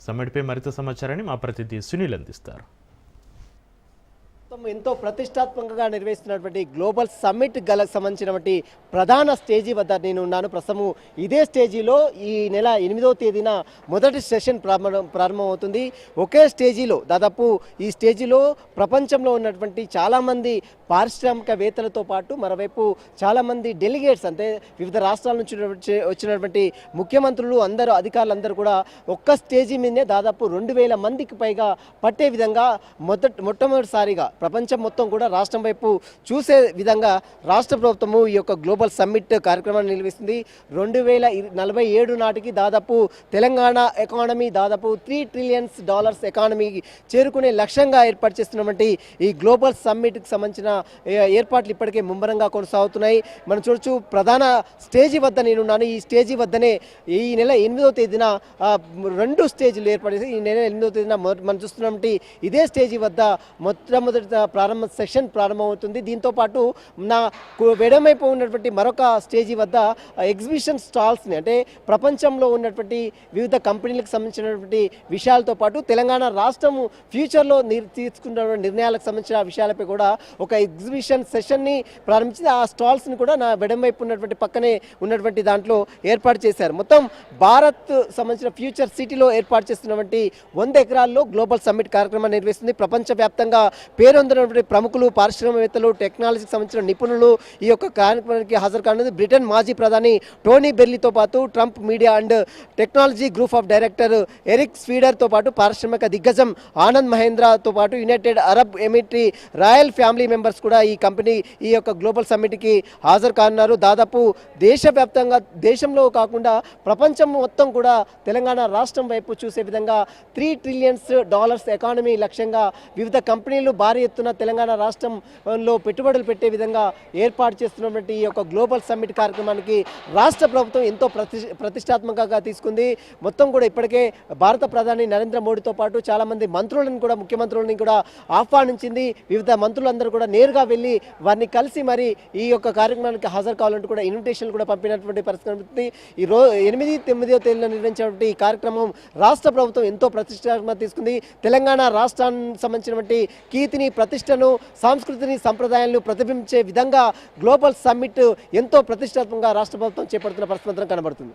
సమ్మిట్పై మరింత సమాచారాన్ని మా ప్రతినిధి సునీల్ అందిస్తారు. మొత్తం ఎంతో ప్రతిష్టాత్మకంగా నిర్వహిస్తున్నటువంటి గ్లోబల్ సమ్మిట్ గల సంబంధించినటువంటి ప్రధాన స్టేజీ వద్ద నేను ఉన్నాను. ప్రస్తుతము ఇదే స్టేజీలో ఈ నెల ఎనిమిదవ తేదీన మొదటి సెషన్ ప్రారంభం ప్రారంభమవుతుంది. ఒకే స్టేజీలో దాదాపు ఈ స్టేజీలో ప్రపంచంలో ఉన్నటువంటి చాలామంది పారిశ్రామికవేత్తలతో పాటు మరోవైపు చాలామంది డెలిగేట్స్ అంటే వివిధ రాష్ట్రాల నుంచి వచ్చినటువంటి ముఖ్యమంత్రులు అందరూ అధికారులందరూ కూడా ఒక్క స్టేజీ మీదనే దాదాపు రెండు వేల మందికి పైగా పట్టే విధంగా మొదట మొట్టమొదటిసారిగా ప్రపంచం మొత్తం కూడా రాష్ట్రం వైపు చూసే విధంగా రాష్ట్ర ప్రభుత్వము ఈ యొక్క గ్లోబల్ సమ్మిట్ కార్యక్రమాన్ని నిర్వహిస్తుంది. రెండు వేల నలభై ఏడు నాటికి దాదాపు తెలంగాణ ఎకానమీ దాదాపు త్రీ ట్రిలియన్స్ డాలర్స్ ఎకానమీకి చేరుకునే లక్ష్యంగా ఏర్పాటు చేస్తున్నటువంటి ఈ గ్లోబల్ సమ్మిట్కి సంబంధించిన ఏర్పాట్లు ఇప్పటికే ముమ్మరంగా కొనసాగుతున్నాయి. మనం చూడొచ్చు ప్రధాన స్టేజీ వద్ద నేనున్నాను. ఈ స్టేజీ వద్దనే ఈ నెల ఎనిమిదవ తేదీన రెండు స్టేజీలు ఏర్పాటు చేసి ఈ నెల ఎనిమిదవ తేదీన మనం చూస్తున్నటువంటి ఇదే స్టేజీ వద్ద మొట్టమొదటి ప్రారంభ సెషన్ ప్రారంభమవుతుంది. దీంతో పాటు నా కు- వెడమైపు ఉన్నటువంటి మరొక స్టేజీ వద్ద ఎగ్జిబిషన్ స్టాల్స్ని అంటే ప్రపంచంలో ఉన్నటువంటి వివిధ కంపెనీలకు సంబంధించినటువంటి విషయాలతో పాటు తెలంగాణ రాష్ట్రము ఫ్యూచర్లో తీసుకున్న నిర్ణయాలకు సంబంధించిన విషయాలపై కూడా ఒక ఎగ్జిబిషన్ సెషన్ని ప్రారంభించింది ఆ స్టాల్స్ని కూడా నా వెడమైపు ఉన్నటువంటి పక్కనే ఉన్నటువంటి దాంట్లో ఏర్పాటు చేశారు. మొత్తం భారత్ సంబంధించిన ఫ్యూచర్ సిటీలో ఏర్పాటు చేస్తున్నటువంటి వంద ఎకరాల్లో గ్లోబల్ సమ్మిట్ కార్యక్రమాన్ని నిర్వహిస్తుంది. ప్రపంచవ్యాప్తంగా ఉన్నటువంటి ప్రముఖులు పారిశ్రామికవేత్తలు టెక్నాలజీకి సంబంధించిన నిపుణులు ఈ యొక్క కార్యక్రమానికి హాజరు కానుంది బ్రిటన్ మాజీ ప్రధాని టోనీ బెర్లీతో పాటు Trump media and technology group of director Eric స్వీడర్తో పాటు పారిశ్రామిక దిగ్గజం ఆనంద్ మహేంద్రతో పాటు United Arab Emirates royal family members కూడా ఈ కంపెనీ ఈ యొక్క గ్లోబల్ సమ్మిట్కి హాజరు కానున్నారు దాదాపు దేశవ్యాప్తంగా దేశంలో కాకుండా ప్రపంచం మొత్తం కూడా తెలంగాణ రాష్ట్రం వైపు చూసే విధంగా త్రీ ట్రిలియన్స్ డాలర్స్ ఎకానమీ లక్ష్యంగా వివిధ కంపెనీలు భారీ ఎత్తున తెలంగాణ రాష్ట్రంలో పెట్టుబడులు పెట్టే విధంగా ఏర్పాటు చేస్తున్నటువంటి ఈ యొక్క గ్లోబల్ సమ్మిట్ కార్యక్రమానికి రాష్ట్ర ప్రభుత్వం ఎంతో ప్రతి ప్రతిష్టాత్మకంగా తీసుకుంది. మొత్తం కూడా ఇప్పటికే భారత ప్రధాని నరేంద్ర మోడీతో పాటు చాలామంది మంత్రులను కూడా ముఖ్యమంత్రులని కూడా ఆహ్వానించింది. వివిధ మంత్రులందరూ కూడా నేరుగా వెళ్ళి వారిని కలిసి మరి ఈ యొక్క కార్యక్రమానికి హాజరు కావాలంటూ కూడా ఇన్విటేషన్లు కూడా పంపినటువంటి పరిస్థితి ఈ రో ఎనిమిది తొమ్మిదో తేదీన నిర్వహించినటువంటి ఈ కార్యక్రమం రాష్ట్ర ప్రభుత్వం ఎంతో ప్రతిష్టాత్మక తీసుకుంది. తెలంగాణ రాష్ట్రానికి సంబంధించినటువంటి కీర్తిని ప్రతిష్టను సంస్కృతిని సంప్రదాయాలను ప్రతిబింబించే విధంగా గ్లోబల్ సమ్మిట్ ఎంతో ప్రతిష్టాత్మకంగా రాష్ట్ర ప్రభుత్వం చేపడుతున్న పరిస్థితి కనబడుతుంది.